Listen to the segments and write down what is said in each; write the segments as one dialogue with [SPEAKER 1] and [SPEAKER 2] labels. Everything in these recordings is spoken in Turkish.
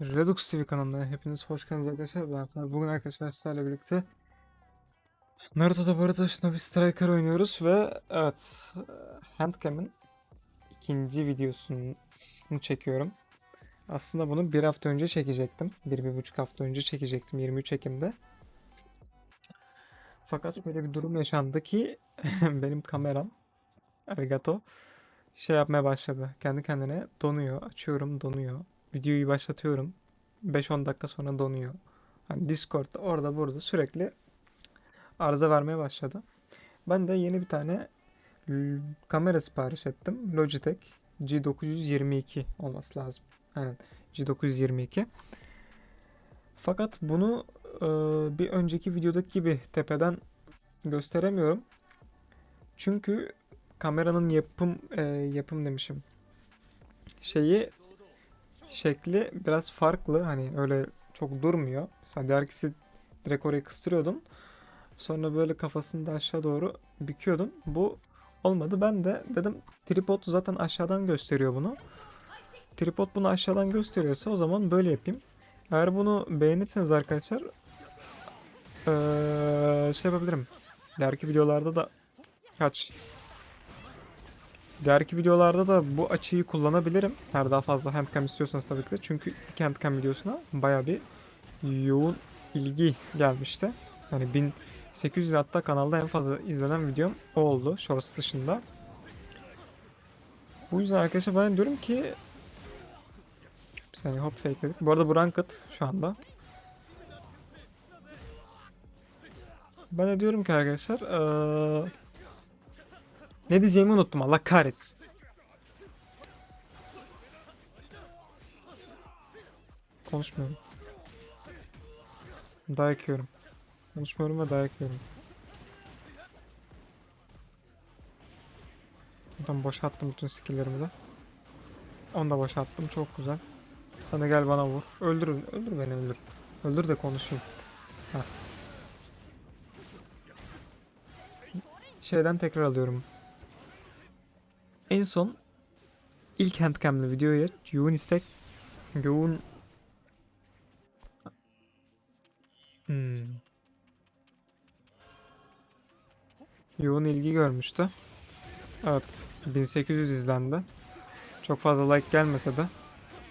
[SPEAKER 1] Redux TV kanalına hepiniz hoş geldiniz arkadaşlar. Ben. Bugün arkadaşlar sizlerle birlikte Naruto'da Boruto Shinobi Striker oynuyoruz ve evet Handcam'in ikinci videosunu çekiyorum. Aslında bunu bir hafta önce çekecektim. Bir, bir buçuk hafta önce çekecektim 23 Ekim'de. Fakat böyle bir durum yaşandı ki benim kameram Arigato şey yapmaya başladı. Kendi kendine donuyor. Açıyorum donuyor. Videoyu başlatıyorum. 5-10 dakika sonra donuyor. Hani Discord'da orada burada sürekli arıza vermeye başladı. Ben de yeni bir tane kamera sipariş ettim. Logitech G922 olması lazım. Aynen G922. Fakat bunu e, bir önceki videodaki gibi tepeden gösteremiyorum. Çünkü kameranın yapım e, yapım demişim. Şeyi şekli biraz farklı. Hani öyle çok durmuyor. Mesela diğer ikisi direkt orayı kıstırıyordun. Sonra böyle kafasını da aşağı doğru büküyordun. Bu olmadı. Ben de dedim tripod zaten aşağıdan gösteriyor bunu. Tripod bunu aşağıdan gösteriyorsa o zaman böyle yapayım. Eğer bunu beğenirseniz arkadaşlar eee, şey yapabilirim. Diğerki videolarda da kaç Diğerki videolarda da bu açıyı kullanabilirim. Eğer daha fazla handcam istiyorsanız tabii ki de. Çünkü ilk handcam videosuna baya bir yoğun ilgi gelmişti. Hani 1800 hatta kanalda en fazla izlenen videom o oldu. Shorts dışında. Bu yüzden arkadaşlar ben diyorum ki bir hop fakeledik. Bu arada bu ranked şu anda. Ben de diyorum ki arkadaşlar eee ne diyeceğimi unuttum Allah kahretsin. Konuşmuyorum. Dayak yiyorum. Konuşmuyorum ve dayak yiyorum. Buradan boşalttım bütün skilllerimi de. Onu da boşalttım. Çok güzel. Sen de gel bana vur. Öldür, öldür beni öldür. Öldür de konuşayım. Heh. Şeyden tekrar alıyorum. En son ilk handcam'lı videoya yoğun istek yoğun Hmm. yoğun ilgi görmüştü. Evet, 1800 izlendi. Çok fazla like gelmese de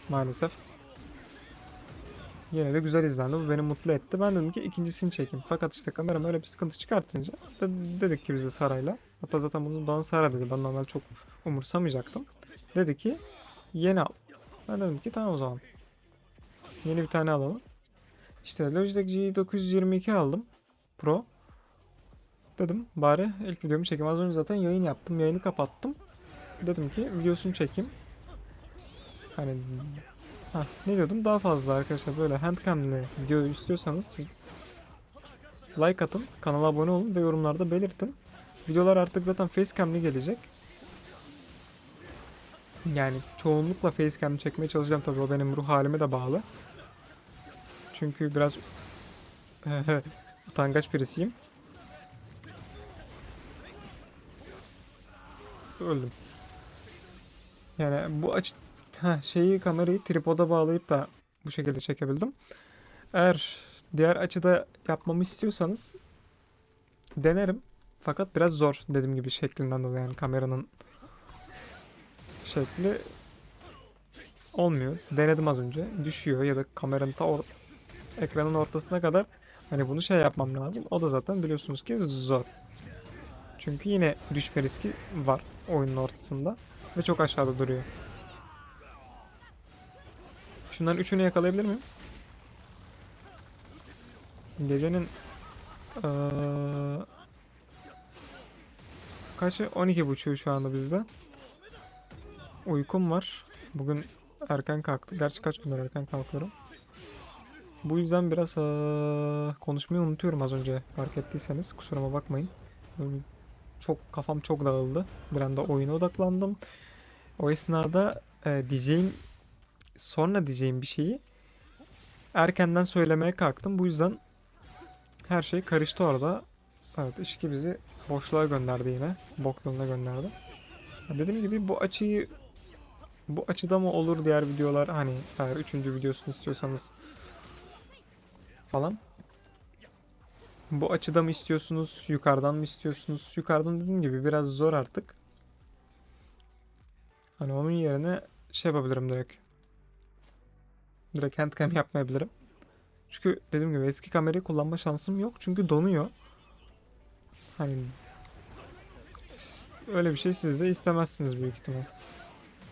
[SPEAKER 1] maalesef. Yine de güzel izlendi. Bu beni mutlu etti. Ben dedim ki ikincisini çekeyim. Fakat işte kameram öyle bir sıkıntı çıkartınca de- dedik ki bize Sara'yla. Hatta zaten bunu bana Sara dedi. Ben normal çok umursamayacaktım. Dedi ki yeni al. Ben dedim ki tamam o zaman. Yeni bir tane alalım. İşte Logitech G922 aldım. Pro. Dedim bari ilk videomu çekeyim. Az önce zaten yayın yaptım. Yayını kapattım. Dedim ki videosunu çekeyim. Hani ha, ne diyordum? Daha fazla arkadaşlar böyle handcam'li video istiyorsanız like atın, kanala abone olun ve yorumlarda belirtin. Videolar artık zaten facecam'li gelecek. Yani çoğunlukla facecam çekmeye çalışacağım tabii o benim ruh halime de bağlı. Çünkü biraz utangaç birisiyim. Öldüm. Yani bu aç ha, şeyi kamerayı tripoda bağlayıp da bu şekilde çekebildim. Eğer diğer açıda yapmamı istiyorsanız denerim. Fakat biraz zor dediğim gibi şeklinden dolayı yani kameranın şekli olmuyor. Denedim az önce. Düşüyor ya da kameranın ta or- ekranın ortasına kadar hani bunu şey yapmam lazım. O da zaten biliyorsunuz ki zor. Çünkü yine düşme riski var oyunun ortasında ve çok aşağıda duruyor. Şunların üçünü yakalayabilir miyim? Gecenin eee kaçı? 12.30 şu anda bizde. Uykum var. Bugün erken kalktım. Gerçi kaç gündür erken kalkıyorum. Bu yüzden biraz eee, konuşmayı unutuyorum az önce fark ettiyseniz. Kusuruma bakmayın. Çok kafam çok dağıldı. Bir anda oyuna odaklandım. O esnada eee, diyeceğim sonra diyeceğim bir şeyi erkenden söylemeye kalktım. Bu yüzden her şey karıştı orada. Evet işki bizi boşluğa gönderdi yine. Bok yoluna gönderdi. Dediğim gibi bu açıyı bu açıda mı olur diğer videolar hani e, üçüncü videosunu istiyorsanız falan. Bu açıda mı istiyorsunuz? Yukarıdan mı istiyorsunuz? Yukarıdan dediğim gibi biraz zor artık. Hani onun yerine şey yapabilirim direkt. Direkt handcam yapmayabilirim. Çünkü dediğim gibi eski kamerayı kullanma şansım yok. Çünkü donuyor. Hani öyle bir şey siz de istemezsiniz büyük ihtimal.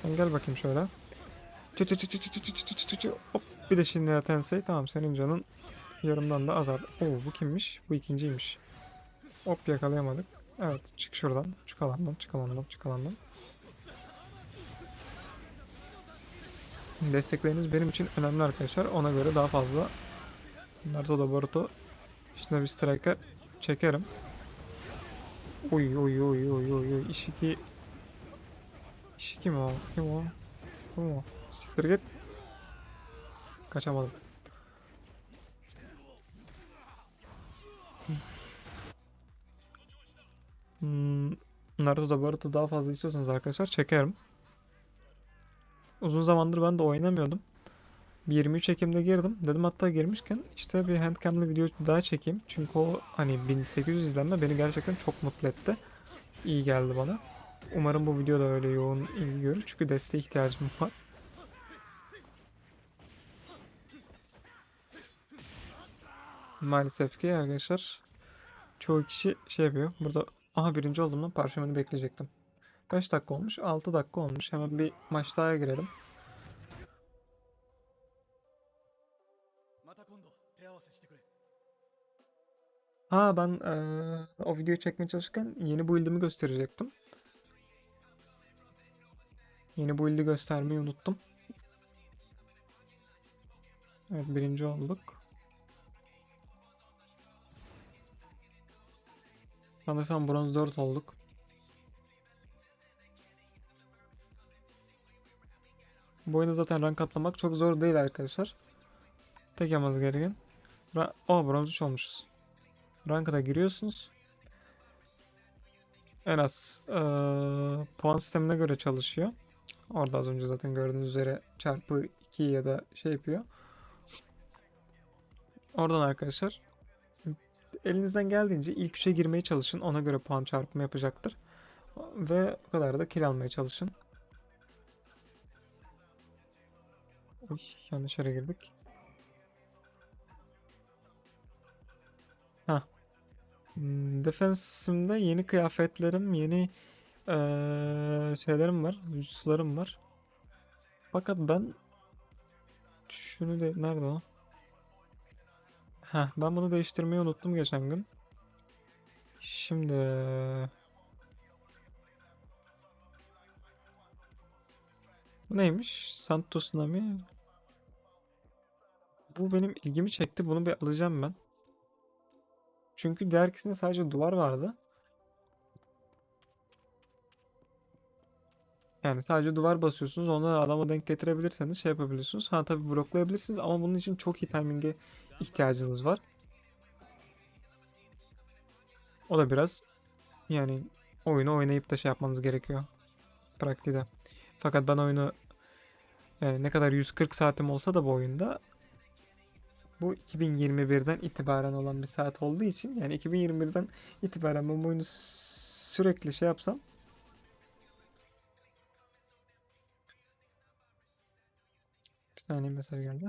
[SPEAKER 1] Sen gel bakayım şöyle. Çı çı çı çı çı çı çı çı çı çı. Hop. Bir de şimdi Tensei. Tamam senin canın yarımdan da azar. Oo bu kimmiş? Bu ikinciymiş. Hop yakalayamadık. Evet çık şuradan. Çık alandan. Çık alandan. Çık alandan. Destekleriniz benim için önemli arkadaşlar. Ona göre daha fazla Naruto da Boruto işte bir strike'a çekerim. Oy oy oy oy oy oy. Ishiki Ishiki mi o? Kim o? Bu mu? Siktir git. Kaçamadım. Hmm, Naruto'da Boruto daha fazla istiyorsanız arkadaşlar çekerim. Uzun zamandır ben de oynamıyordum. Bir 23 Ekim'de girdim. Dedim hatta girmişken işte bir handcam'lı video daha çekeyim. Çünkü o hani 1800 izlenme beni gerçekten çok mutlu etti. İyi geldi bana. Umarım bu video da öyle yoğun ilgi görür. Çünkü desteğe ihtiyacım var. Maalesef ki arkadaşlar çoğu kişi şey yapıyor. Burada aha birinci oldum lan parşömeni bekleyecektim. Kaç dakika olmuş? 6 dakika olmuş. Hemen bir maç daha girelim. Ha ben ee, o videoyu çekmeye çalışırken yeni build'imi gösterecektim. Yeni build'i göstermeyi unuttum. Evet birinci olduk. Sanırsam bronz 4 olduk. Bu oyunda zaten rank atlamak çok zor değil arkadaşlar. Tek yapmanız gereken. Ra Aa bronz 3 olmuşuz. Rankada giriyorsunuz. En az eee, puan sistemine göre çalışıyor. Orada az önce zaten gördüğünüz üzere çarpı 2 ya da şey yapıyor. Oradan arkadaşlar elinizden geldiğince ilk 3'e girmeye çalışın. Ona göre puan çarpımı yapacaktır. Ve o kadar da kill almaya çalışın. Uy, yanlış yere girdik. Ha. Hmm, Defense'imde yeni kıyafetlerim, yeni eee, şeylerim var, jutsularım var. Fakat ben şunu de nerede o? Ha, ben bunu değiştirmeyi unuttum geçen gün. Şimdi bu neymiş? Santos Nami. Bu benim ilgimi çekti. Bunu bir alacağım ben. Çünkü diğer ikisinde sadece duvar vardı. Yani sadece duvar basıyorsunuz. Onu adama denk getirebilirseniz şey yapabilirsiniz. Ha tabii bloklayabilirsiniz ama bunun için çok iyi timing'e ihtiyacınız var. O da biraz yani oyunu oynayıp da şey yapmanız gerekiyor. Pratikte. Fakat ben oyunu e, ne kadar 140 saatim olsa da bu oyunda bu 2021'den itibaren olan bir saat olduğu için yani 2021'den itibaren ben bu oyunu sürekli şey yapsam bir saniye mesaj geldi.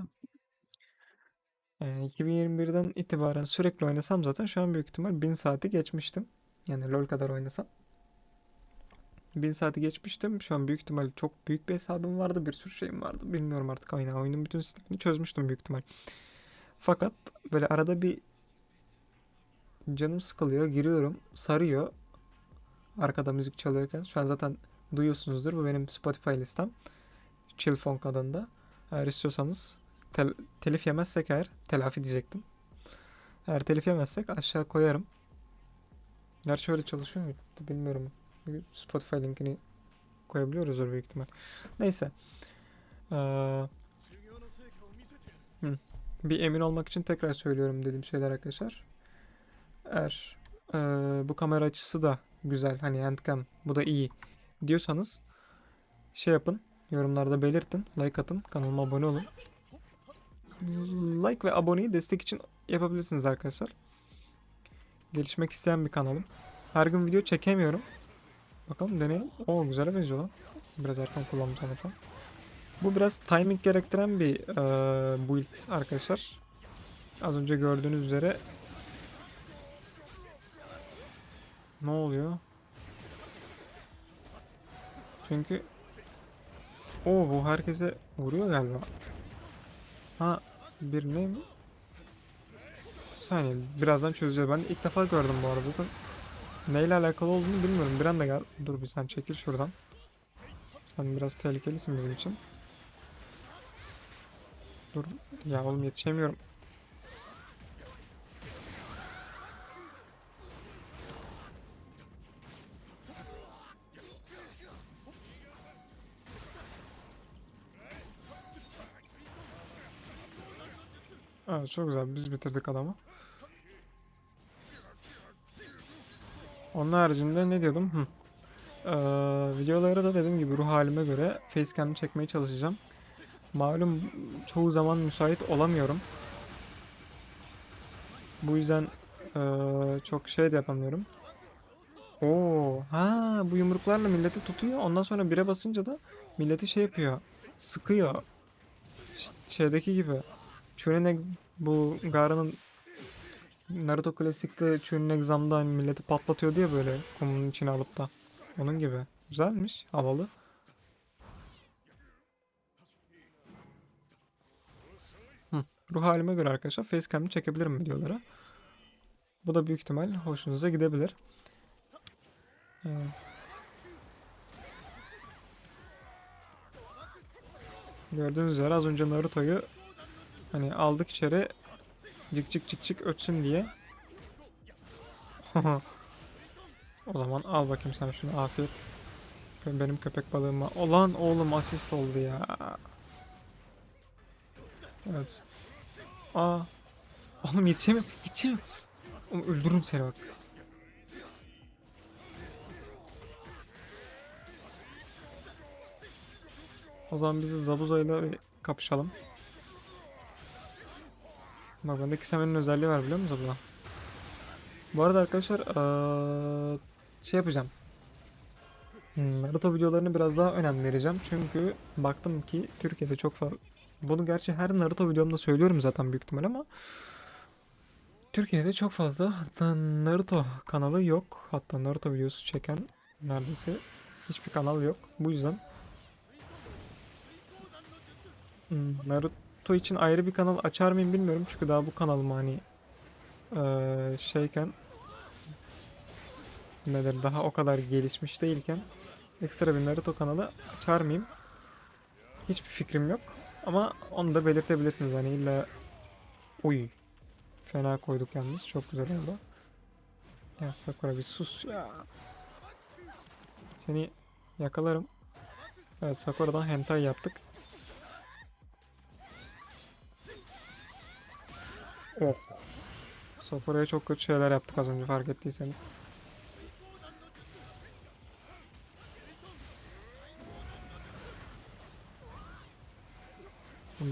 [SPEAKER 1] Yani 2021'den itibaren sürekli oynasam zaten şu an büyük ihtimal 1000 saati geçmiştim. Yani LoL kadar oynasam. 1000 saati geçmiştim. Şu an büyük ihtimal çok büyük bir hesabım vardı. Bir sürü şeyim vardı. Bilmiyorum artık oyunu. Oyunun bütün sistemini çözmüştüm büyük ihtimal. Fakat böyle arada bir canım sıkılıyor. Giriyorum. Sarıyor. Arkada müzik çalıyorken. Şu an zaten duyuyorsunuzdur. Bu benim Spotify listem. Chill Funk adında. Eğer istiyorsanız tel- telif yemezsek eğer telafi diyecektim. Eğer telif yemezsek aşağı koyarım. Gerçi öyle çalışıyor mu? Bilmiyorum. Spotify linkini koyabiliyoruz öyle büyük ihtimal. Neyse. Ee,
[SPEAKER 2] 修
[SPEAKER 1] bir emin olmak için tekrar söylüyorum dediğim şeyler arkadaşlar. Eğer e, bu kamera açısı da güzel hani handcam bu da iyi diyorsanız şey yapın yorumlarda belirtin like atın kanalıma abone olun. Like ve aboneyi destek için yapabilirsiniz arkadaşlar. Gelişmek isteyen bir kanalım. Her gün video çekemiyorum. Bakalım deneyelim. O güzel benziyor lan. Biraz erken kullandım sanata. Bu biraz timing gerektiren bir eee build arkadaşlar. Az önce gördüğünüz üzere ne oluyor? Çünkü o bu herkese vuruyor galiba. Ha birine mi? Bir saniye birazdan çözeceğiz. Ben ilk defa gördüm bu arada da. Neyle alakalı olduğunu bilmiyorum. Bir anda gel. Dur bir sen çekil şuradan. Sen biraz tehlikelisin bizim için. Dur. Ya oğlum yetişemiyorum. Evet çok güzel. Biz bitirdik adamı. Onun haricinde ne diyordum? Hı. Ee, videoları da dediğim gibi ruh halime göre facecam'ı çekmeye çalışacağım. Malum çoğu zaman müsait olamıyorum. Bu yüzden eee, çok şey de yapamıyorum. Oo, ha bu yumruklarla milleti tutuyor. Ondan sonra bire basınca da milleti şey yapıyor. Sıkıyor. Ş- şeydeki gibi. Chunin Ex- bu Gaara'nın Naruto klasikte Chunin Exam'da hani milleti patlatıyordu ya böyle kumunun içine alıp da. Onun gibi. Güzelmiş. Havalı. Ruh halime göre arkadaşlar facecam'ı çekebilirim videolara. Bu da büyük ihtimal hoşunuza gidebilir. Gördüğünüz üzere az önce Naruto'yu hani aldık içeri cık cık cık cık ötsün diye. o zaman al bakayım sen şunu afiyet. Benim köpek balığıma. Olan oğlum asist oldu ya. Evet. Aa. Oğlum yetişemiyorum. Yetişemiyorum. Oğlum öldürürüm seni bak. O zaman biz Zabuza ile kapışalım. Bak bende Kisemen'in özelliği var biliyor musun Zabuza? Bu arada arkadaşlar eee, şey yapacağım. Hmm, Naruto videolarını biraz daha önem vereceğim. Çünkü baktım ki Türkiye'de çok fazla... Bunu gerçi her Naruto videomda söylüyorum zaten büyük ihtimal ama... Türkiye'de çok fazla Naruto kanalı yok. Hatta Naruto videosu çeken neredeyse hiçbir kanal yok. Bu yüzden hmm, Naruto için ayrı bir kanal açar mıyım bilmiyorum. Çünkü daha bu kanalım hani şeyken nedir daha o kadar gelişmiş değilken ekstra bir Naruto kanalı açar mıyım? Hiçbir fikrim yok. Ama onu da belirtebilirsiniz hani illa Uy. Fena koyduk yalnız. Çok güzel oldu. Ya Sakura bir sus ya. Seni yakalarım. Evet Sakura'dan hentai yaptık. Oh. Sakura'ya çok kötü şeyler yaptık az önce fark ettiyseniz.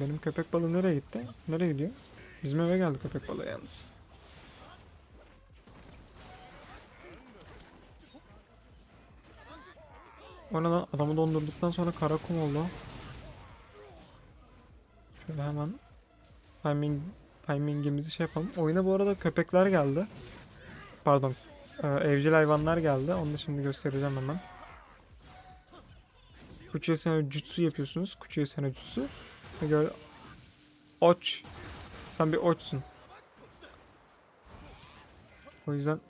[SPEAKER 1] Benim köpek balığı nereye gitti? Nereye gidiyor? Bizim eve geldi köpek balığı yalnız. O ne lan? Adamı dondurduktan sonra kara kum oldu. Şöyle hemen timing, timingimizi şey yapalım. Oyuna bu arada köpekler geldi. Pardon. e, evcil hayvanlar geldi. Onu da şimdi göstereceğim hemen. Kuchiye sana jutsu yapıyorsunuz. Kuchiye sana jutsu. Gör- Oç. Sen bir oçsun. O yüzden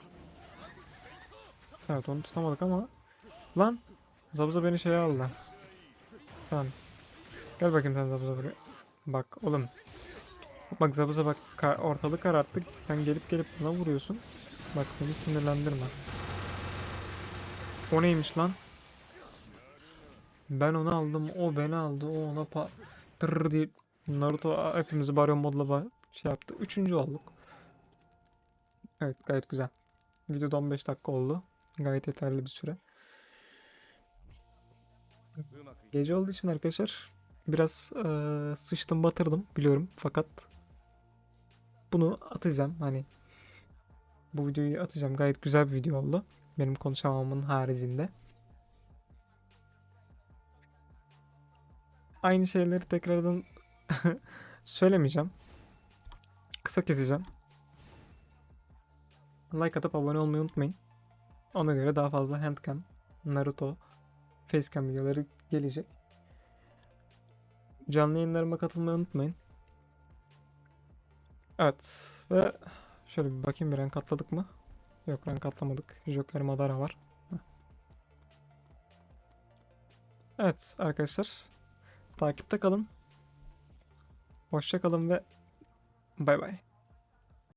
[SPEAKER 1] Evet onu tutamadık ama Lan Zabza beni şeye aldı. Tamam. Gel bakayım sen Zabza buraya. Bak oğlum. Bak Zabza bak ka- ortalık kararttık. Sen gelip gelip bana vuruyorsun. Bak beni sinirlendirme. O neymiş lan? Ben onu aldım. O beni aldı. O ona pa tırr diye Naruto hepimizi Baryon modla şey yaptı. Üçüncü olduk. Evet gayet güzel. Videoda 15 dakika oldu. Gayet yeterli bir süre. Gece olduğu için arkadaşlar biraz e, sıçtım batırdım biliyorum fakat bunu atacağım hani bu videoyu atacağım gayet güzel bir video oldu benim konuşamamın haricinde. Aynı şeyleri tekrardan söylemeyeceğim. Kısa keseceğim. Like atıp abone olmayı unutmayın. Ona göre daha fazla handcam, Naruto, facecam videoları gelecek. Canlı yayınlarıma katılmayı unutmayın. Evet ve şöyle bir bakayım bir rank atladık mı? Yok rank atlamadık. Joker Madara var. Evet arkadaşlar. Takipte kalın. Hoşça kalın ve bay bay.